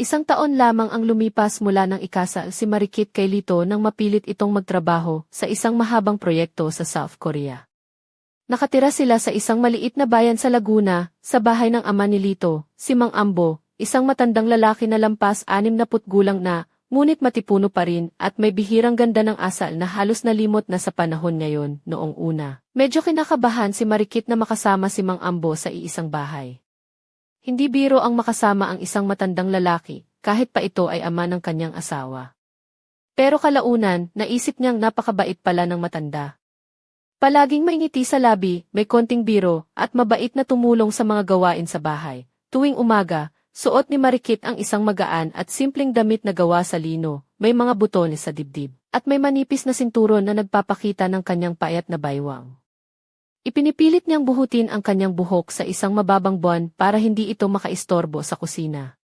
Isang taon lamang ang lumipas mula ng ikasal si Marikit kay Lito nang mapilit itong magtrabaho sa isang mahabang proyekto sa South Korea. Nakatira sila sa isang maliit na bayan sa Laguna, sa bahay ng ama ni Lito, si Mang Ambo, isang matandang lalaki na lampas anim na gulang na, ngunit matipuno pa rin at may bihirang ganda ng asal na halos nalimot na sa panahon ngayon, noong una. Medyo kinakabahan si Marikit na makasama si Mang Ambo sa iisang bahay. Hindi biro ang makasama ang isang matandang lalaki, kahit pa ito ay ama ng kanyang asawa. Pero kalaunan, naisip niyang napakabait pala ng matanda. Palaging mainiti sa labi, may konting biro, at mabait na tumulong sa mga gawain sa bahay. Tuwing umaga, suot ni Marikit ang isang magaan at simpleng damit na gawa sa lino, may mga butones sa dibdib, at may manipis na sinturon na nagpapakita ng kanyang payat na baywang. Ipinipilit niyang buhutin ang kanyang buhok sa isang mababang buwan para hindi ito makaistorbo sa kusina.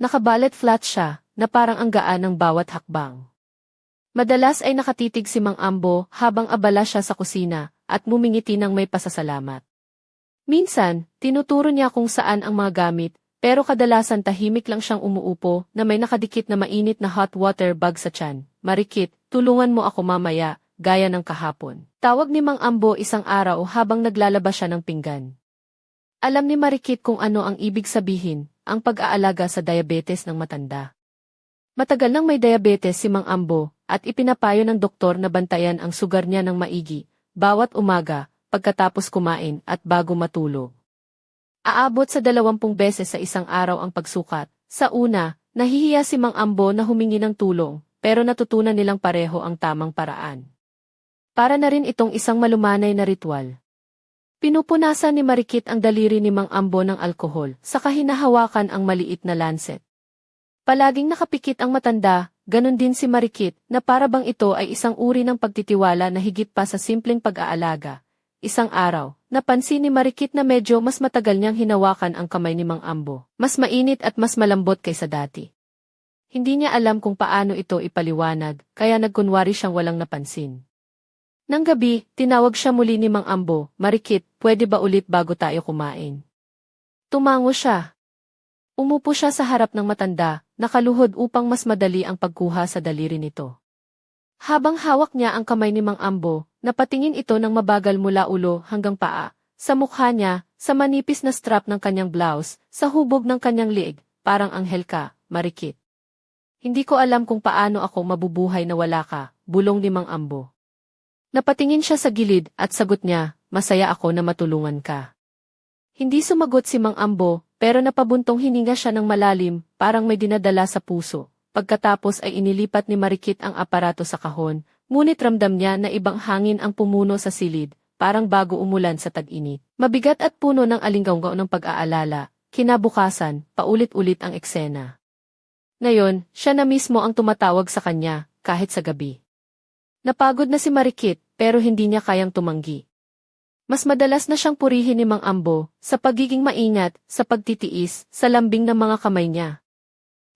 Nakabalet flat siya, na parang ang gaan ng bawat hakbang. Madalas ay nakatitig si Mang Ambo habang abala siya sa kusina at mumingiti ng may pasasalamat. Minsan, tinuturo niya kung saan ang mga gamit, pero kadalasan tahimik lang siyang umuupo na may nakadikit na mainit na hot water bag sa tiyan. Marikit, tulungan mo ako mamaya, gaya ng kahapon. Tawag ni Mang Ambo isang araw habang naglalabas siya ng pinggan. Alam ni Marikit kung ano ang ibig sabihin, ang pag-aalaga sa diabetes ng matanda. Matagal nang may diabetes si Mang Ambo, at ipinapayo ng doktor na bantayan ang sugar niya ng maigi, bawat umaga, pagkatapos kumain at bago matulog. Aabot sa dalawampung beses sa isang araw ang pagsukat. Sa una, nahihiya si Mang Ambo na humingi ng tulong, pero natutunan nilang pareho ang tamang paraan. Para na rin itong isang malumanay na ritual. Pinupunasan ni Marikit ang daliri ni Mang Ambo ng alkohol, saka hinahawakan ang maliit na lancet. Palaging nakapikit ang matanda, ganon din si Marikit, na para bang ito ay isang uri ng pagtitiwala na higit pa sa simpleng pag-aalaga. Isang araw, napansin ni Marikit na medyo mas matagal niyang hinawakan ang kamay ni Mang Ambo, mas mainit at mas malambot kaysa dati. Hindi niya alam kung paano ito ipaliwanag, kaya nagkunwari siyang walang napansin. Nang gabi, tinawag siya muli ni Mang Ambo, Marikit, pwede ba ulit bago tayo kumain? Tumango siya. Umupo siya sa harap ng matanda, nakaluhod upang mas madali ang pagkuha sa daliri nito. Habang hawak niya ang kamay ni Mang Ambo, napatingin ito ng mabagal mula ulo hanggang paa, sa mukha niya, sa manipis na strap ng kanyang blouse, sa hubog ng kanyang liig, parang anghel ka, Marikit. Hindi ko alam kung paano ako mabubuhay na wala ka, bulong ni Mang Ambo. Napatingin siya sa gilid at sagot niya, masaya ako na matulungan ka. Hindi sumagot si Mang Ambo, pero napabuntong hininga siya ng malalim, parang may dinadala sa puso. Pagkatapos ay inilipat ni Marikit ang aparato sa kahon, ngunit ramdam niya na ibang hangin ang pumuno sa silid, parang bago umulan sa tag-init. Mabigat at puno ng alinggaw ng pag-aalala, kinabukasan, paulit-ulit ang eksena. Ngayon, siya na mismo ang tumatawag sa kanya, kahit sa gabi. Napagod na si Marikit, pero hindi niya kayang tumanggi. Mas madalas na siyang purihin ni Mang Ambo, sa pagiging maingat, sa pagtitiis, sa lambing ng mga kamay niya.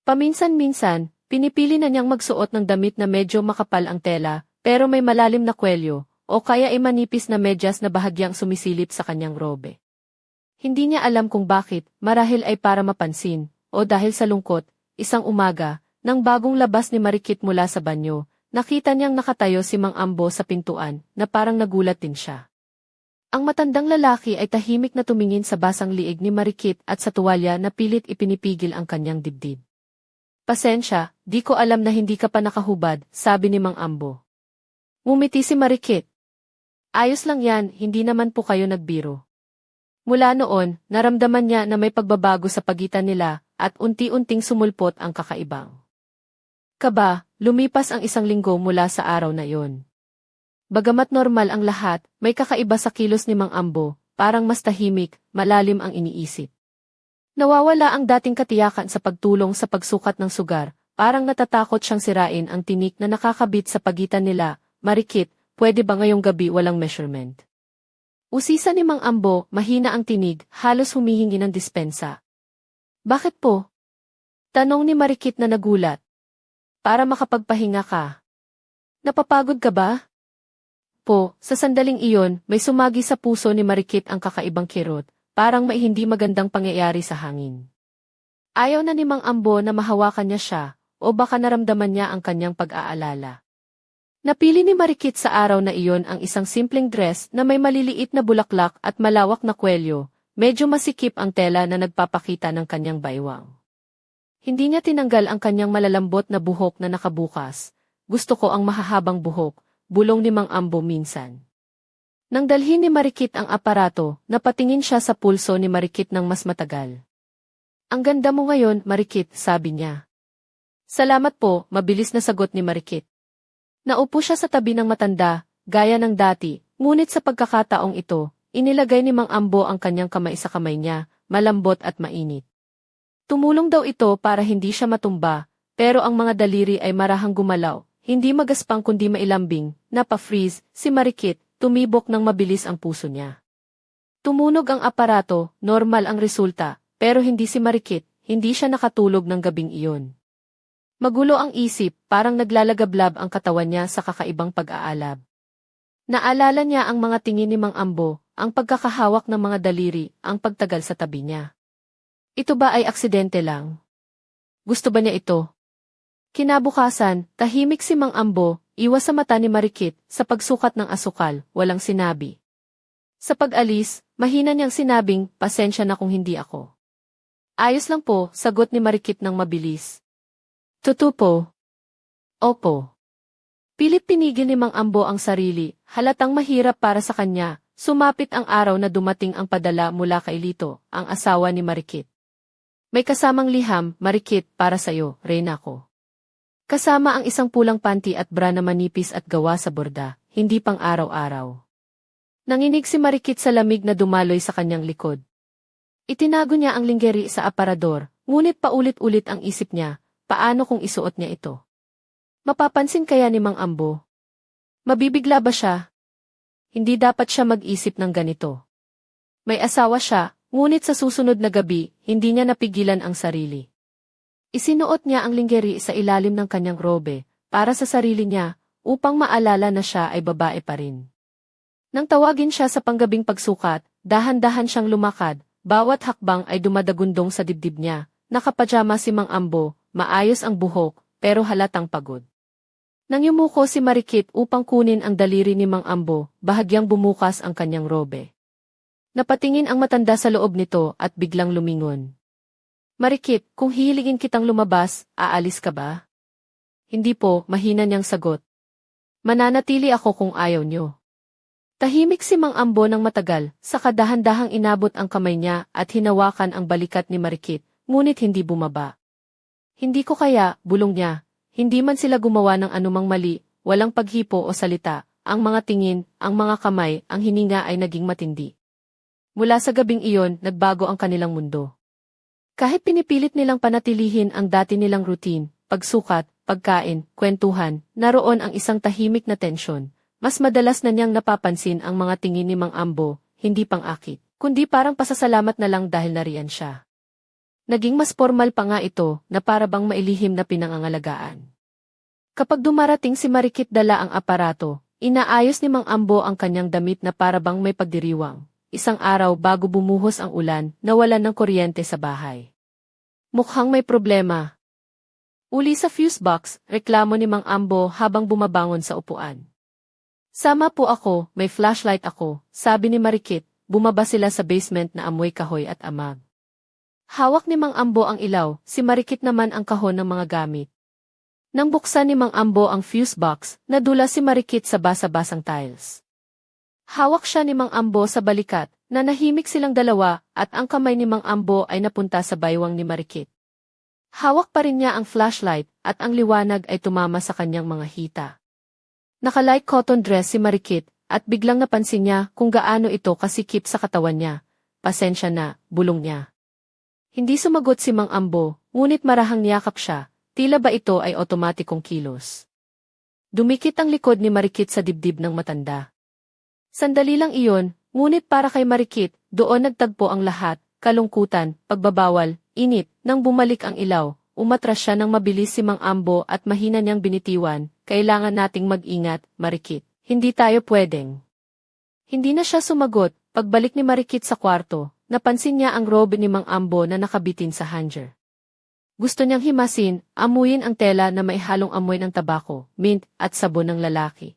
Paminsan-minsan, pinipili na niyang magsuot ng damit na medyo makapal ang tela, pero may malalim na kwelyo, o kaya ay manipis na medyas na bahagyang sumisilip sa kanyang robe. Hindi niya alam kung bakit, marahil ay para mapansin, o dahil sa lungkot, isang umaga, nang bagong labas ni Marikit mula sa banyo, Nakita niyang nakatayo si Mang Ambo sa pintuan, na parang nagulat din siya. Ang matandang lalaki ay tahimik na tumingin sa basang liig ni Marikit at sa tuwalya na pilit ipinipigil ang kanyang dibdib. Pasensya, di ko alam na hindi ka pa nakahubad, sabi ni Mang Ambo. Ngumiti si Marikit. Ayos lang yan, hindi naman po kayo nagbiro. Mula noon, naramdaman niya na may pagbabago sa pagitan nila, at unti-unting sumulpot ang kakaibang. Kaba, lumipas ang isang linggo mula sa araw na iyon. Bagamat normal ang lahat, may kakaiba sa kilos ni Mang Ambo, parang mas tahimik, malalim ang iniisip. Nawawala ang dating katiyakan sa pagtulong sa pagsukat ng sugar, parang natatakot siyang sirain ang tinik na nakakabit sa pagitan nila, marikit, pwede ba ngayong gabi walang measurement? Usisa ni Mang Ambo, mahina ang tinig, halos humihingi ng dispensa. Bakit po? Tanong ni Marikit na nagulat para makapagpahinga ka. Napapagod ka ba? Po, sa sandaling iyon, may sumagi sa puso ni Marikit ang kakaibang kirot, parang may hindi magandang pangyayari sa hangin. Ayaw na ni Mang Ambo na mahawakan niya siya, o baka naramdaman niya ang kanyang pag-aalala. Napili ni Marikit sa araw na iyon ang isang simpleng dress na may maliliit na bulaklak at malawak na kwelyo, medyo masikip ang tela na nagpapakita ng kanyang baywang. Hindi niya tinanggal ang kanyang malalambot na buhok na nakabukas. Gusto ko ang mahahabang buhok, bulong ni Mang Ambo minsan. Nang dalhin ni Marikit ang aparato, napatingin siya sa pulso ni Marikit ng mas matagal. Ang ganda mo ngayon, Marikit, sabi niya. Salamat po, mabilis na sagot ni Marikit. Naupo siya sa tabi ng matanda, gaya ng dati, ngunit sa pagkakataong ito, inilagay ni Mang Ambo ang kanyang kamay sa kamay niya, malambot at mainit. Tumulong daw ito para hindi siya matumba, pero ang mga daliri ay marahang gumalaw, hindi magaspang kundi mailambing, napa-freeze, si Marikit, tumibok ng mabilis ang puso niya. Tumunog ang aparato, normal ang resulta, pero hindi si Marikit, hindi siya nakatulog ng gabing iyon. Magulo ang isip, parang naglalagablab ang katawan niya sa kakaibang pag-aalab. Naalala niya ang mga tingin ni Mang Ambo, ang pagkakahawak ng mga daliri, ang pagtagal sa tabi niya. Ito ba ay aksidente lang? Gusto ba niya ito? Kinabukasan, tahimik si Mang Ambo, iwas sa mata ni Marikit, sa pagsukat ng asukal, walang sinabi. Sa pag-alis, mahina niyang sinabing, pasensya na kung hindi ako. Ayos lang po, sagot ni Marikit ng mabilis. Tutupo. Opo. Pilit pinigil ni Mang Ambo ang sarili, halatang mahirap para sa kanya, sumapit ang araw na dumating ang padala mula kay Lito, ang asawa ni Marikit. May kasamang liham, Marikit, para sa'yo, reyna ko. Kasama ang isang pulang panty at bra na manipis at gawa sa borda, hindi pang araw-araw. Nanginig si Marikit sa lamig na dumaloy sa kanyang likod. Itinago niya ang linggeri sa aparador, ngunit paulit-ulit ang isip niya, paano kung isuot niya ito? Mapapansin kaya ni Mang Ambo? Mabibigla ba siya? Hindi dapat siya mag-isip ng ganito. May asawa siya, ngunit sa susunod na gabi, hindi niya napigilan ang sarili. Isinuot niya ang linggeri sa ilalim ng kanyang robe, para sa sarili niya, upang maalala na siya ay babae pa rin. Nang tawagin siya sa panggabing pagsukat, dahan-dahan siyang lumakad, bawat hakbang ay dumadagundong sa dibdib niya, nakapajama si Mang Ambo, maayos ang buhok, pero halatang pagod. Nang yumuko si Marikit upang kunin ang daliri ni Mang Ambo, bahagyang bumukas ang kanyang robe. Napatingin ang matanda sa loob nito at biglang lumingon. Marikit, kung hihiligin kitang lumabas, aalis ka ba? Hindi po, mahina niyang sagot. Mananatili ako kung ayaw niyo. Tahimik si Mang Ambo ng matagal, sa kadahan-dahang inabot ang kamay niya at hinawakan ang balikat ni Marikit, ngunit hindi bumaba. Hindi ko kaya, bulong niya, hindi man sila gumawa ng anumang mali, walang paghipo o salita, ang mga tingin, ang mga kamay, ang hininga ay naging matindi. Mula sa gabing iyon, nagbago ang kanilang mundo. Kahit pinipilit nilang panatilihin ang dati nilang routine, pagsukat, pagkain, kwentuhan, naroon ang isang tahimik na tensyon. Mas madalas na niyang napapansin ang mga tingin ni Mang Ambo, hindi pang akit, kundi parang pasasalamat na lang dahil nariyan siya. Naging mas formal pa nga ito na para bang mailihim na pinangangalagaan. Kapag dumarating si Marikit dala ang aparato, inaayos ni Mang Ambo ang kanyang damit na para bang may pagdiriwang. Isang araw bago bumuhos ang ulan, nawalan ng kuryente sa bahay. Mukhang may problema. Uli sa fuse box, reklamo ni Mang Ambo habang bumabangon sa upuan. Sama po ako, may flashlight ako, sabi ni Marikit, bumaba sila sa basement na amoy kahoy at amag. Hawak ni Mang Ambo ang ilaw, si Marikit naman ang kahon ng mga gamit. Nang buksan ni Mang Ambo ang fuse box, nadula si Marikit sa basa-basang tiles. Hawak siya ni Mang Ambo sa balikat, na nahimik silang dalawa, at ang kamay ni Mang Ambo ay napunta sa baywang ni Marikit. Hawak pa rin niya ang flashlight, at ang liwanag ay tumama sa kanyang mga hita. Naka-light cotton dress si Marikit, at biglang napansin niya kung gaano ito kasikip sa katawan niya. Pasensya na, bulong niya. Hindi sumagot si Mang Ambo, ngunit marahang niyakap siya, tila ba ito ay otomatikong kilos. Dumikit ang likod ni Marikit sa dibdib ng matanda. Sandali lang iyon, ngunit para kay Marikit, doon nagtagpo ang lahat, kalungkutan, pagbabawal, init, nang bumalik ang ilaw, umatras siya ng mabilis si Mang Ambo at mahina niyang binitiwan, kailangan nating mag-ingat, Marikit. Hindi tayo pwedeng. Hindi na siya sumagot, pagbalik ni Marikit sa kwarto, napansin niya ang robe ni Mang Ambo na nakabitin sa hanger. Gusto niyang himasin, amuyin ang tela na may halong amoy ng tabako, mint, at sabon ng lalaki.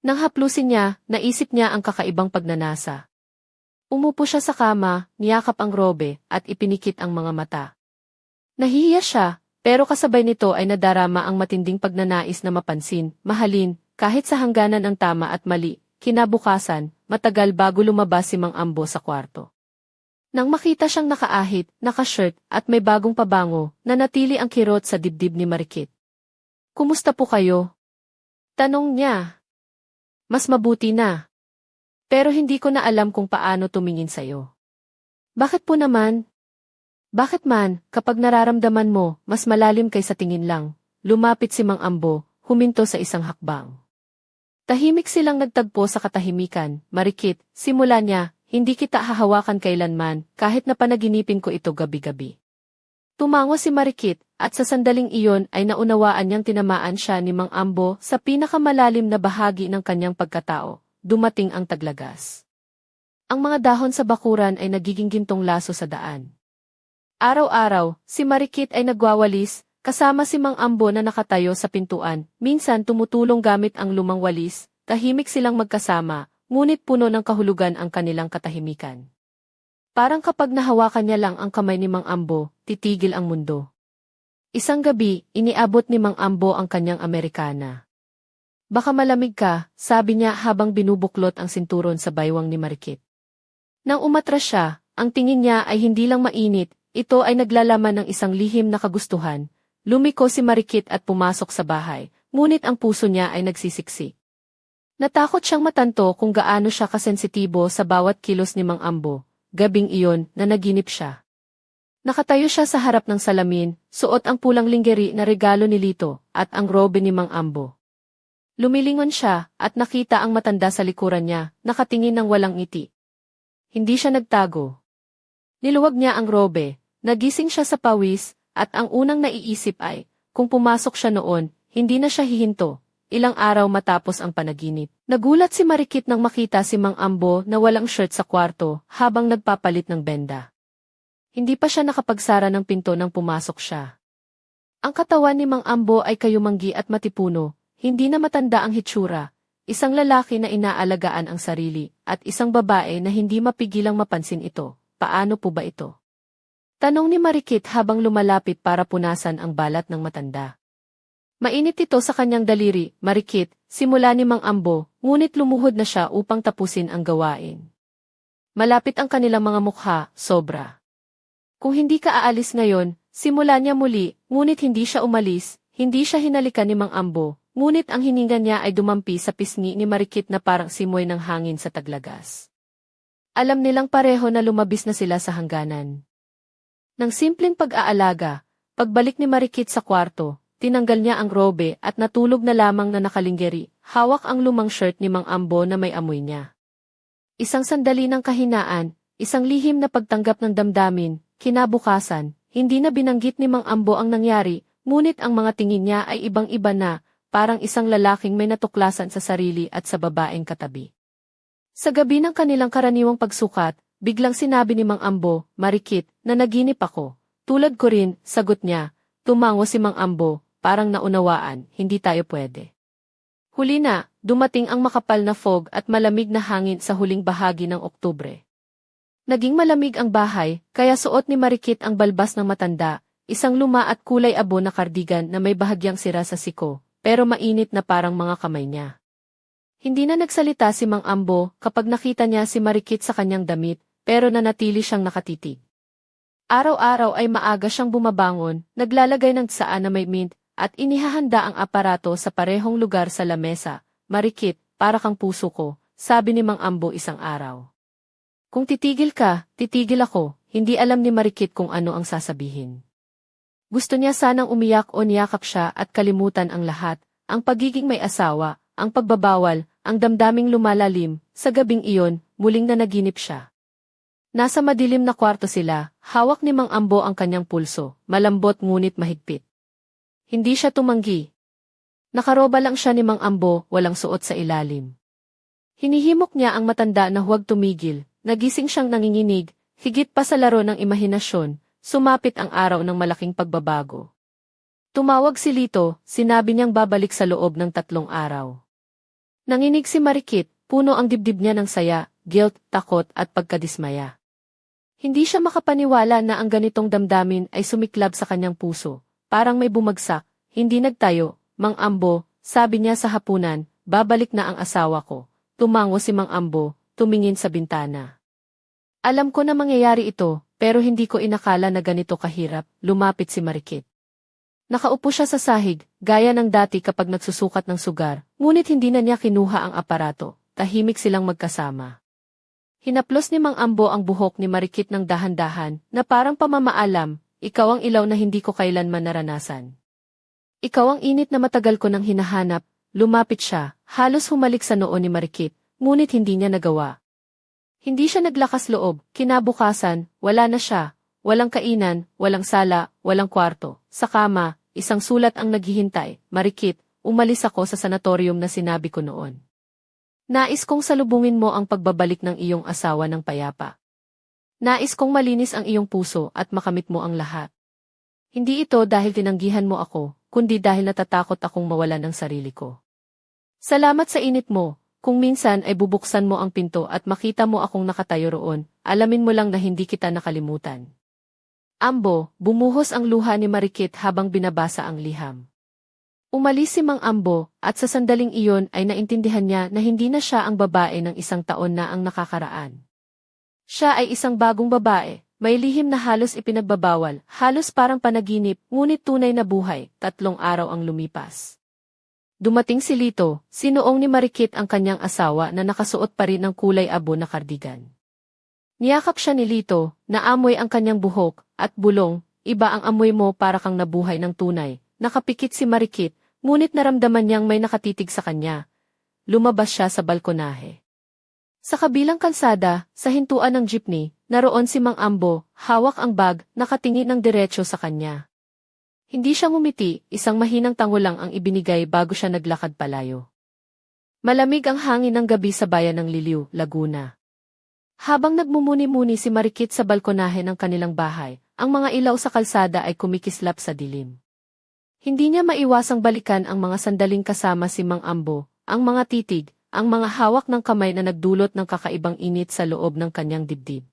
Nang haplusin niya, naisip niya ang kakaibang pagnanasa. Umupo siya sa kama, niyakap ang robe, at ipinikit ang mga mata. Nahihiya siya, pero kasabay nito ay nadarama ang matinding pagnanais na mapansin, mahalin, kahit sa hangganan ang tama at mali, kinabukasan, matagal bago lumabas si Mang Ambo sa kwarto. Nang makita siyang nakaahit, nakashirt, at may bagong pabango, nanatili ang kirot sa dibdib ni Marikit. Kumusta po kayo? Tanong niya. Mas mabuti na. Pero hindi ko na alam kung paano tumingin sa'yo. Bakit po naman? Bakit man, kapag nararamdaman mo, mas malalim kaysa tingin lang, lumapit si Mang Ambo, huminto sa isang hakbang. Tahimik silang nagtagpo sa katahimikan, marikit, simula niya, hindi kita hahawakan kailanman, kahit na panaginipin ko ito gabi-gabi. Tumango si Marikit, at sa sandaling iyon ay naunawaan niyang tinamaan siya ni Mang Ambo sa pinakamalalim na bahagi ng kanyang pagkatao, dumating ang taglagas. Ang mga dahon sa bakuran ay nagiging gintong laso sa daan. Araw-araw, si Marikit ay nagwawalis, kasama si Mang Ambo na nakatayo sa pintuan, minsan tumutulong gamit ang lumang walis, tahimik silang magkasama, ngunit puno ng kahulugan ang kanilang katahimikan. Parang kapag nahawakan niya lang ang kamay ni Mang Ambo, titigil ang mundo. Isang gabi, iniabot ni Mang Ambo ang kanyang Amerikana. Baka malamig ka, sabi niya habang binubuklot ang sinturon sa baywang ni Marikit. Nang umatras siya, ang tingin niya ay hindi lang mainit, ito ay naglalaman ng isang lihim na kagustuhan. Lumiko si Marikit at pumasok sa bahay, ngunit ang puso niya ay nagsisiksik. Natakot siyang matanto kung gaano siya kasensitibo sa bawat kilos ni Mang Ambo, gabing iyon na naginip siya. Nakatayo siya sa harap ng salamin, suot ang pulang linggeri na regalo ni Lito, at ang robe ni Mang Ambo. Lumilingon siya, at nakita ang matanda sa likuran niya, nakatingin ng walang ngiti. Hindi siya nagtago. Niluwag niya ang robe, nagising siya sa pawis, at ang unang naiisip ay, kung pumasok siya noon, hindi na siya hihinto, ilang araw matapos ang panaginip. Nagulat si Marikit nang makita si Mang Ambo na walang shirt sa kwarto habang nagpapalit ng benda. Hindi pa siya nakapagsara ng pinto nang pumasok siya. Ang katawan ni Mang Ambo ay kayumanggi at matipuno, hindi na matanda ang hitsura, isang lalaki na inaalagaan ang sarili, at isang babae na hindi mapigilang mapansin ito. Paano po ba ito? Tanong ni Marikit habang lumalapit para punasan ang balat ng matanda. Mainit ito sa kanyang daliri, marikit, simula ni Mang Ambo, ngunit lumuhod na siya upang tapusin ang gawain. Malapit ang kanilang mga mukha, sobra. Kung hindi ka aalis ngayon, simula niya muli, ngunit hindi siya umalis, hindi siya hinalikan ni Mang Ambo, ngunit ang hininga niya ay dumampi sa pisngi ni Marikit na parang simoy ng hangin sa taglagas. Alam nilang pareho na lumabis na sila sa hangganan. Nang simpleng pag-aalaga, pagbalik ni Marikit sa kwarto, Tinanggal niya ang robe at natulog na lamang na nakalinggeri, hawak ang lumang shirt ni Mang Ambo na may amoy niya. Isang sandali ng kahinaan, isang lihim na pagtanggap ng damdamin, kinabukasan, hindi na binanggit ni Mang Ambo ang nangyari, ngunit ang mga tingin niya ay ibang-iba na, parang isang lalaking may natuklasan sa sarili at sa babaeng katabi. Sa gabi ng kanilang karaniwang pagsukat, biglang sinabi ni Mang Ambo, Marikit, na naginip ako. Tulad ko rin, sagot niya, tumango si Mang Ambo, parang naunawaan, hindi tayo pwede. Huli na, dumating ang makapal na fog at malamig na hangin sa huling bahagi ng Oktubre. Naging malamig ang bahay, kaya suot ni Marikit ang balbas ng matanda, isang luma at kulay abo na kardigan na may bahagyang sira sa siko, pero mainit na parang mga kamay niya. Hindi na nagsalita si Mang Ambo kapag nakita niya si Marikit sa kanyang damit, pero nanatili siyang nakatitig. Araw-araw ay maaga siyang bumabangon, naglalagay ng tsaan na may mint, at inihahanda ang aparato sa parehong lugar sa lamesa, marikit, para kang puso ko, sabi ni Mang Ambo isang araw. Kung titigil ka, titigil ako, hindi alam ni Marikit kung ano ang sasabihin. Gusto niya sanang umiyak o niyakap siya at kalimutan ang lahat, ang pagiging may asawa, ang pagbabawal, ang damdaming lumalalim, sa gabing iyon, muling na naginip siya. Nasa madilim na kwarto sila, hawak ni Mang Ambo ang kanyang pulso, malambot ngunit mahigpit. Hindi siya tumanggi. Nakaroba lang siya ni Mang Ambo, walang suot sa ilalim. Hinihimok niya ang matanda na huwag tumigil, nagising siyang nanginginig, higit pa sa laro ng imahinasyon, sumapit ang araw ng malaking pagbabago. Tumawag si Lito, sinabi niyang babalik sa loob ng tatlong araw. Nanginig si Marikit, puno ang dibdib niya ng saya, guilt, takot at pagkadismaya. Hindi siya makapaniwala na ang ganitong damdamin ay sumiklab sa kanyang puso, parang may bumagsak, hindi nagtayo, Mang Ambo, sabi niya sa hapunan, babalik na ang asawa ko. Tumango si Mang Ambo, tumingin sa bintana. Alam ko na mangyayari ito, pero hindi ko inakala na ganito kahirap, lumapit si Marikit. Nakaupo siya sa sahig, gaya ng dati kapag nagsusukat ng sugar, ngunit hindi na niya kinuha ang aparato, tahimik silang magkasama. Hinaplos ni Mang Ambo ang buhok ni Marikit ng dahan-dahan, na parang pamamaalam, ikaw ang ilaw na hindi ko kailanman naranasan. Ikaw ang init na matagal ko nang hinahanap, lumapit siya, halos humalik sa noo ni Marikit, ngunit hindi niya nagawa. Hindi siya naglakas loob, kinabukasan, wala na siya, walang kainan, walang sala, walang kwarto, sa kama, isang sulat ang naghihintay, Marikit, umalis ako sa sanatorium na sinabi ko noon. Nais kong salubungin mo ang pagbabalik ng iyong asawa ng payapa. Nais kong malinis ang iyong puso at makamit mo ang lahat. Hindi ito dahil tinanggihan mo ako, kundi dahil natatakot akong mawalan ng sarili ko. Salamat sa init mo, kung minsan ay bubuksan mo ang pinto at makita mo akong nakatayo roon, alamin mo lang na hindi kita nakalimutan. Ambo, bumuhos ang luha ni Marikit habang binabasa ang liham. Umalis si Mang Ambo, at sa sandaling iyon ay naintindihan niya na hindi na siya ang babae ng isang taon na ang nakakaraan. Siya ay isang bagong babae, may lihim na halos ipinagbabawal, halos parang panaginip, ngunit tunay na buhay, tatlong araw ang lumipas. Dumating si Lito, sinuong ni Marikit ang kanyang asawa na nakasuot pa rin ng kulay abo na kardigan. Niyakap siya ni Lito, naamoy ang kanyang buhok, at bulong, iba ang amoy mo para kang nabuhay ng tunay. Nakapikit si Marikit, ngunit naramdaman niyang may nakatitig sa kanya. Lumabas siya sa balkonahe. Sa kabilang kalsada, sa hintuan ng jeepney, naroon si Mang Ambo, hawak ang bag, nakatingin ng diretsyo sa kanya. Hindi siya ngumiti, isang mahinang tango lang ang ibinigay bago siya naglakad palayo. Malamig ang hangin ng gabi sa bayan ng Liliw, Laguna. Habang nagmumuni-muni si Marikit sa balkonahe ng kanilang bahay, ang mga ilaw sa kalsada ay kumikislap sa dilim. Hindi niya maiwasang balikan ang mga sandaling kasama si Mang Ambo, ang mga titig, ang mga hawak ng kamay na nagdulot ng kakaibang init sa loob ng kanyang dibdib.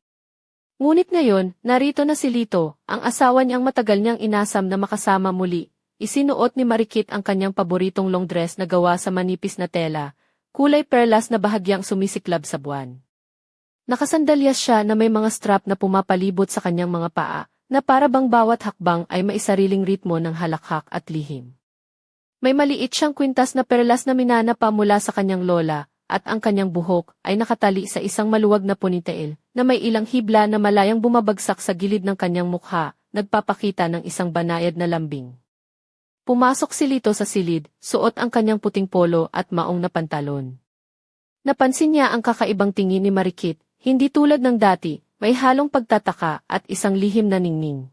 Ngunit ngayon, narito na si Lito, ang asawa niyang matagal niyang inasam na makasama muli. Isinuot ni Marikit ang kanyang paboritong long dress na gawa sa manipis na tela, kulay perlas na bahagyang sumisiklab sa buwan. Nakasandalyas siya na may mga strap na pumapalibot sa kanyang mga paa, na para bang bawat hakbang ay maisariling ritmo ng halakhak at lihim. May maliit siyang kwintas na perlas na minana pa mula sa kanyang lola, at ang kanyang buhok ay nakatali sa isang maluwag na ponytail na may ilang hibla na malayang bumabagsak sa gilid ng kanyang mukha, nagpapakita ng isang banayad na lambing. Pumasok si Lito sa silid, suot ang kanyang puting polo at maong na pantalon. Napansin niya ang kakaibang tingin ni Marikit, hindi tulad ng dati, may halong pagtataka at isang lihim na ningning.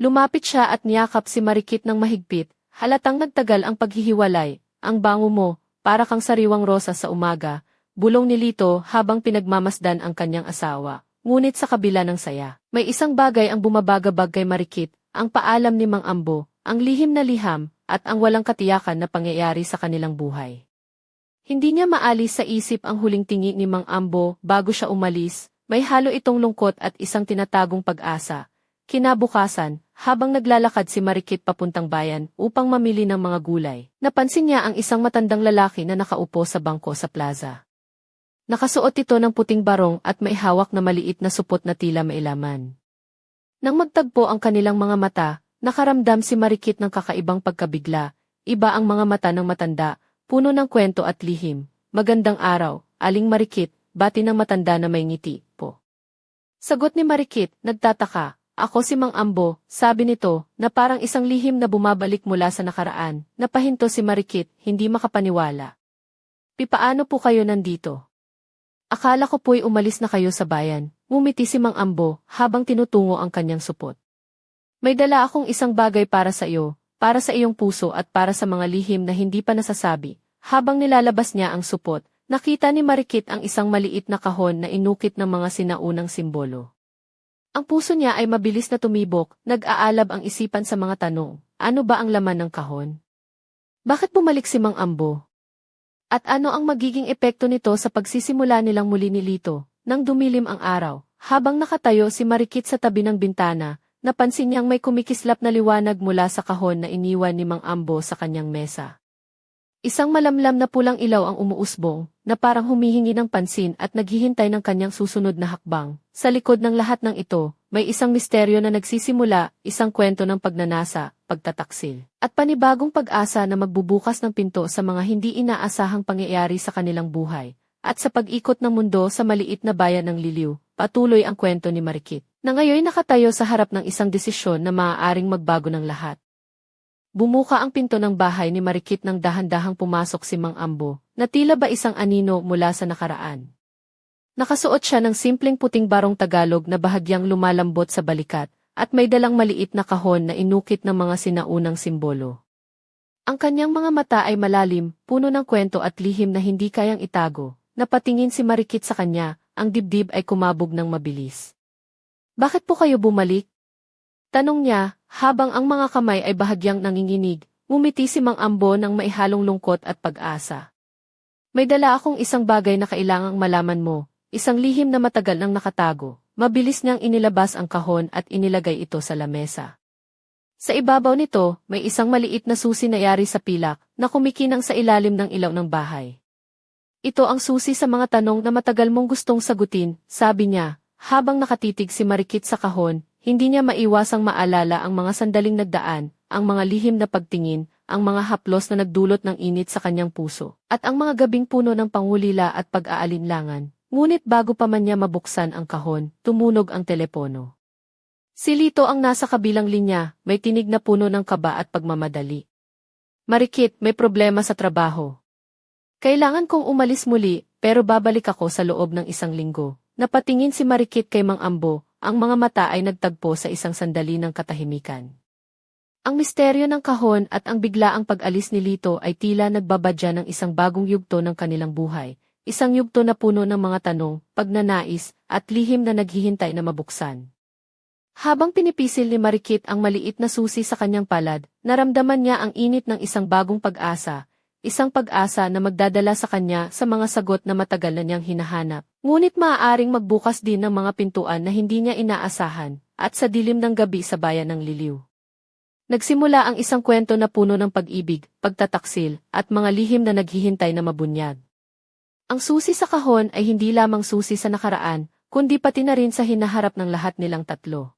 Lumapit siya at niyakap si Marikit ng mahigpit, halatang nagtagal ang paghihiwalay, ang bango mo, para kang sariwang rosa sa umaga, bulong ni Lito habang pinagmamasdan ang kanyang asawa. Ngunit sa kabila ng saya, may isang bagay ang bumabagabag kay Marikit, ang paalam ni Mang Ambo, ang lihim na liham, at ang walang katiyakan na pangyayari sa kanilang buhay. Hindi niya maalis sa isip ang huling tingi ni Mang Ambo bago siya umalis, may halo itong lungkot at isang tinatagong pag-asa. Kinabukasan, habang naglalakad si Marikit papuntang bayan upang mamili ng mga gulay, napansin niya ang isang matandang lalaki na nakaupo sa bangko sa plaza. Nakasuot ito ng puting barong at may hawak na maliit na supot na tila mailaman. Nang magtagpo ang kanilang mga mata, nakaramdam si Marikit ng kakaibang pagkabigla, iba ang mga mata ng matanda, puno ng kwento at lihim. Magandang araw, aling Marikit, bati ng matanda na may ngiti, po. Sagot ni Marikit, nagtataka, ako si Mang Ambo, sabi nito, na parang isang lihim na bumabalik mula sa nakaraan, napahinto si Marikit, hindi makapaniwala. Pipaano po kayo nandito? Akala ko po'y umalis na kayo sa bayan, ngumiti si Mang Ambo, habang tinutungo ang kanyang supot. May dala akong isang bagay para sa iyo, para sa iyong puso at para sa mga lihim na hindi pa nasasabi. Habang nilalabas niya ang supot, nakita ni Marikit ang isang maliit na kahon na inukit ng mga sinaunang simbolo. Ang puso niya ay mabilis na tumibok, nag-aalab ang isipan sa mga tanong. Ano ba ang laman ng kahon? Bakit bumalik si Mang Ambo? At ano ang magiging epekto nito sa pagsisimula nilang muli ni Lito, nang dumilim ang araw, habang nakatayo si Marikit sa tabi ng bintana, napansin niyang may kumikislap na liwanag mula sa kahon na iniwan ni Mang Ambo sa kanyang mesa. Isang malamlam na pulang ilaw ang umuusbong, na parang humihingi ng pansin at naghihintay ng kanyang susunod na hakbang. Sa likod ng lahat ng ito, may isang misteryo na nagsisimula, isang kwento ng pagnanasa, pagtataksil, at panibagong pag-asa na magbubukas ng pinto sa mga hindi inaasahang pangyayari sa kanilang buhay. At sa pag-ikot ng mundo sa maliit na bayan ng Liliw, patuloy ang kwento ni Marikit, na ngayon nakatayo sa harap ng isang desisyon na maaaring magbago ng lahat. Bumuka ang pinto ng bahay ni Marikit nang dahan-dahang pumasok si Mang Ambo, na tila ba isang anino mula sa nakaraan. Nakasuot siya ng simpleng puting barong Tagalog na bahagyang lumalambot sa balikat, at may dalang maliit na kahon na inukit ng mga sinaunang simbolo. Ang kanyang mga mata ay malalim, puno ng kwento at lihim na hindi kayang itago. Napatingin si Marikit sa kanya, ang dibdib ay kumabog ng mabilis. Bakit po kayo bumalik? Tanong niya, habang ang mga kamay ay bahagyang nanginginig, ngumiti si Mang Ambo ng maihalong lungkot at pag-asa. May dala akong isang bagay na kailangang malaman mo, isang lihim na matagal nang nakatago. Mabilis niyang inilabas ang kahon at inilagay ito sa lamesa. Sa ibabaw nito, may isang maliit na susi na yari sa pilak na kumikinang sa ilalim ng ilaw ng bahay. Ito ang susi sa mga tanong na matagal mong gustong sagutin, sabi niya, habang nakatitig si Marikit sa kahon, hindi niya maiwasang maalala ang mga sandaling nagdaan, ang mga lihim na pagtingin, ang mga haplos na nagdulot ng init sa kanyang puso, at ang mga gabing puno ng pangulila at pag-aalinlangan. Ngunit bago pa man niya mabuksan ang kahon, tumunog ang telepono. Si Lito ang nasa kabilang linya, may tinig na puno ng kaba at pagmamadali. Marikit, may problema sa trabaho. Kailangan kong umalis muli, pero babalik ako sa loob ng isang linggo. Napatingin si Marikit kay Mang Ambo, ang mga mata ay nagtagpo sa isang sandali ng katahimikan. Ang misteryo ng kahon at ang biglaang pag-alis ni Lito ay tila nagbabadya ng isang bagong yugto ng kanilang buhay, isang yugto na puno ng mga tanong, pagnanais, at lihim na naghihintay na mabuksan. Habang pinipisil ni Marikit ang maliit na susi sa kanyang palad, naramdaman niya ang init ng isang bagong pag-asa, isang pag-asa na magdadala sa kanya sa mga sagot na matagal na niyang hinahanap. Ngunit maaaring magbukas din ng mga pintuan na hindi niya inaasahan, at sa dilim ng gabi sa bayan ng Liliw. Nagsimula ang isang kwento na puno ng pag-ibig, pagtataksil, at mga lihim na naghihintay na mabunyag. Ang susi sa kahon ay hindi lamang susi sa nakaraan, kundi pati na rin sa hinaharap ng lahat nilang tatlo.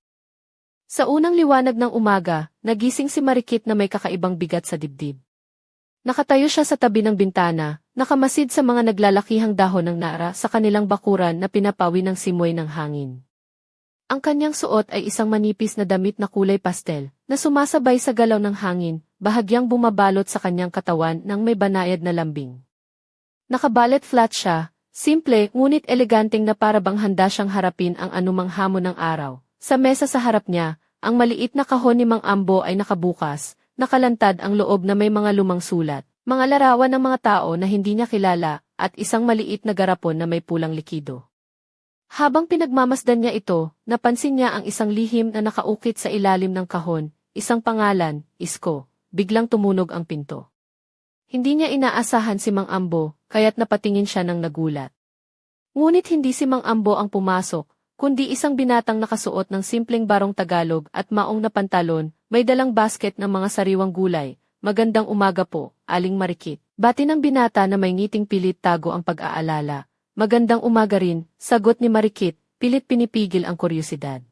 Sa unang liwanag ng umaga, nagising si Marikit na may kakaibang bigat sa dibdib. Nakatayo siya sa tabi ng bintana, nakamasid sa mga naglalakihang dahon ng nara sa kanilang bakuran na pinapawi ng simoy ng hangin. Ang kanyang suot ay isang manipis na damit na kulay pastel, na sumasabay sa galaw ng hangin, bahagyang bumabalot sa kanyang katawan ng may banayad na lambing. Nakabalet flat siya, simple ngunit eleganteng na parabang handa siyang harapin ang anumang hamon ng araw. Sa mesa sa harap niya, ang maliit na kahon ni Mang Ambo ay nakabukas, nakalantad ang loob na may mga lumang sulat, mga larawan ng mga tao na hindi niya kilala, at isang maliit na garapon na may pulang likido. Habang pinagmamasdan niya ito, napansin niya ang isang lihim na nakaukit sa ilalim ng kahon, isang pangalan, Isko, biglang tumunog ang pinto. Hindi niya inaasahan si Mang Ambo, kaya't napatingin siya ng nagulat. Ngunit hindi si Mang Ambo ang pumasok, kundi isang binatang nakasuot ng simpleng barong Tagalog at maong na pantalon, may dalang basket ng mga sariwang gulay. Magandang umaga po, Aling Marikit. Bati ng binata na may ngiting pilit tago ang pag-aalala. Magandang umaga rin, sagot ni Marikit, pilit pinipigil ang kuryosidad.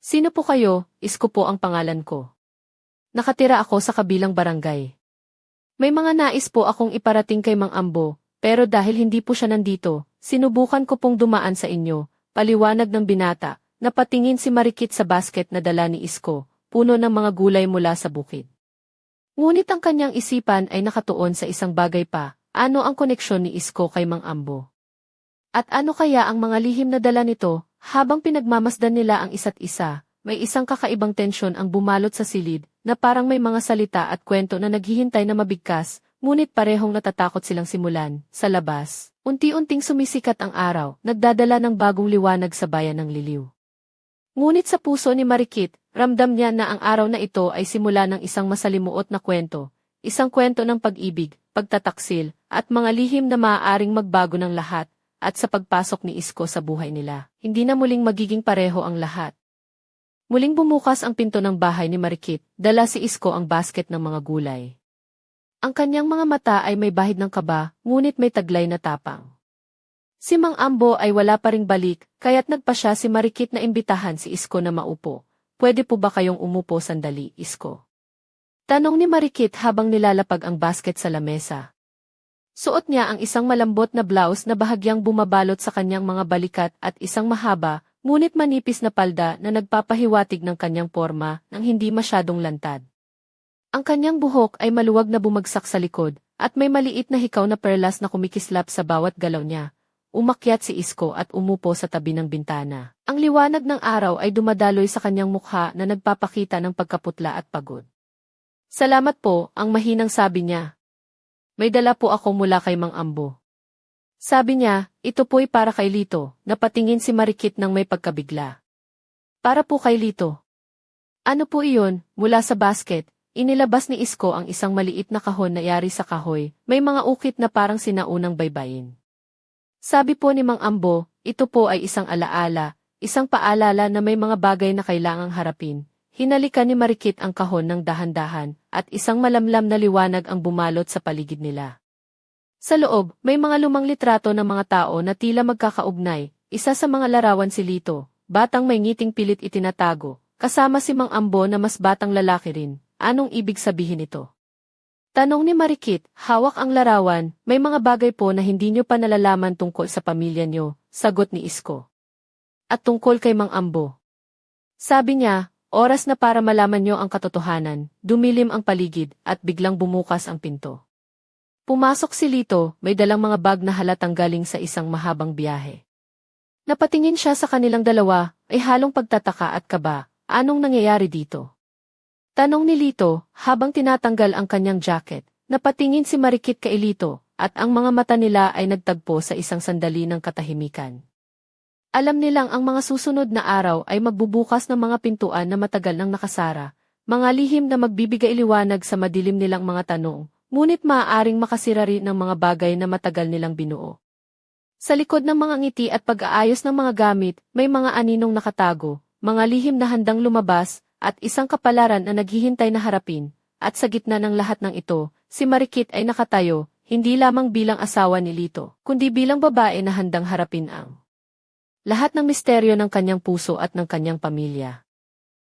Sino po kayo? Isko po ang pangalan ko. Nakatira ako sa kabilang barangay. May mga nais po akong iparating kay Mang Ambo, pero dahil hindi po siya nandito, sinubukan ko pong dumaan sa inyo, paliwanag ng binata, napatingin si Marikit sa basket na dala ni Isko, puno ng mga gulay mula sa bukid. Ngunit ang kanyang isipan ay nakatuon sa isang bagay pa, ano ang koneksyon ni Isko kay Mang Ambo. At ano kaya ang mga lihim na dala nito, habang pinagmamasdan nila ang isa't isa, may isang kakaibang tensyon ang bumalot sa silid, na parang may mga salita at kwento na naghihintay na mabigkas, ngunit parehong natatakot silang simulan, sa labas. Unti-unting sumisikat ang araw, nagdadala ng bagong liwanag sa bayan ng Liliw. Ngunit sa puso ni Marikit, ramdam niya na ang araw na ito ay simula ng isang masalimuot na kwento, isang kwento ng pag-ibig, pagtataksil, at mga lihim na maaaring magbago ng lahat, at sa pagpasok ni Isko sa buhay nila, hindi na muling magiging pareho ang lahat. Muling bumukas ang pinto ng bahay ni Marikit, dala si Isko ang basket ng mga gulay. Ang kanyang mga mata ay may bahid ng kaba, ngunit may taglay na tapang. Si Mang Ambo ay wala pa ring balik, kaya't nagpa siya si Marikit na imbitahan si Isko na maupo. Pwede po ba kayong umupo sandali, Isko? Tanong ni Marikit habang nilalapag ang basket sa lamesa. Suot niya ang isang malambot na blouse na bahagyang bumabalot sa kanyang mga balikat at isang mahaba, ngunit manipis na palda na nagpapahiwatig ng kanyang forma nang hindi masyadong lantad. Ang kanyang buhok ay maluwag na bumagsak sa likod, at may maliit na hikaw na perlas na kumikislap sa bawat galaw niya. Umakyat si Isko at umupo sa tabi ng bintana. Ang liwanag ng araw ay dumadaloy sa kanyang mukha na nagpapakita ng pagkaputla at pagod. Salamat po, ang mahinang sabi niya. May dala po ako mula kay Mang Ambo. Sabi niya, ito po'y para kay Lito, napatingin si Marikit ng may pagkabigla. Para po kay Lito. Ano po iyon, mula sa basket, inilabas ni Isko ang isang maliit na kahon na yari sa kahoy, may mga ukit na parang sinaunang baybayin. Sabi po ni Mang Ambo, ito po ay isang alaala, isang paalala na may mga bagay na kailangang harapin. Hinalikan ni Marikit ang kahon ng dahan-dahan, at isang malamlam na liwanag ang bumalot sa paligid nila. Sa loob, may mga lumang litrato ng mga tao na tila magkakaugnay, isa sa mga larawan si Lito, batang may ngiting pilit itinatago, kasama si Mang Ambo na mas batang lalaki rin. Anong ibig sabihin ito? Tanong ni Marikit, hawak ang larawan, may mga bagay po na hindi nyo pa nalalaman tungkol sa pamilya nyo, sagot ni Isko. At tungkol kay Mang Ambo. Sabi niya, oras na para malaman nyo ang katotohanan, dumilim ang paligid, at biglang bumukas ang pinto. Pumasok si Lito, may dalang mga bag na halatang galing sa isang mahabang biyahe. Napatingin siya sa kanilang dalawa, ay halong pagtataka at kaba, anong nangyayari dito? Tanong ni Lito, habang tinatanggal ang kanyang jacket, napatingin si Marikit kay Lito, at ang mga mata nila ay nagtagpo sa isang sandali ng katahimikan. Alam nilang ang mga susunod na araw ay magbubukas ng mga pintuan na matagal nang nakasara, mga lihim na magbibigay liwanag sa madilim nilang mga tanong, ngunit maaaring makasira rin ng mga bagay na matagal nilang binuo. Sa likod ng mga ngiti at pag-aayos ng mga gamit, may mga aninong nakatago, mga lihim na handang lumabas, at isang kapalaran na naghihintay na harapin, at sa gitna ng lahat ng ito, si Marikit ay nakatayo, hindi lamang bilang asawa ni Lito, kundi bilang babae na handang harapin ang lahat ng misteryo ng kanyang puso at ng kanyang pamilya.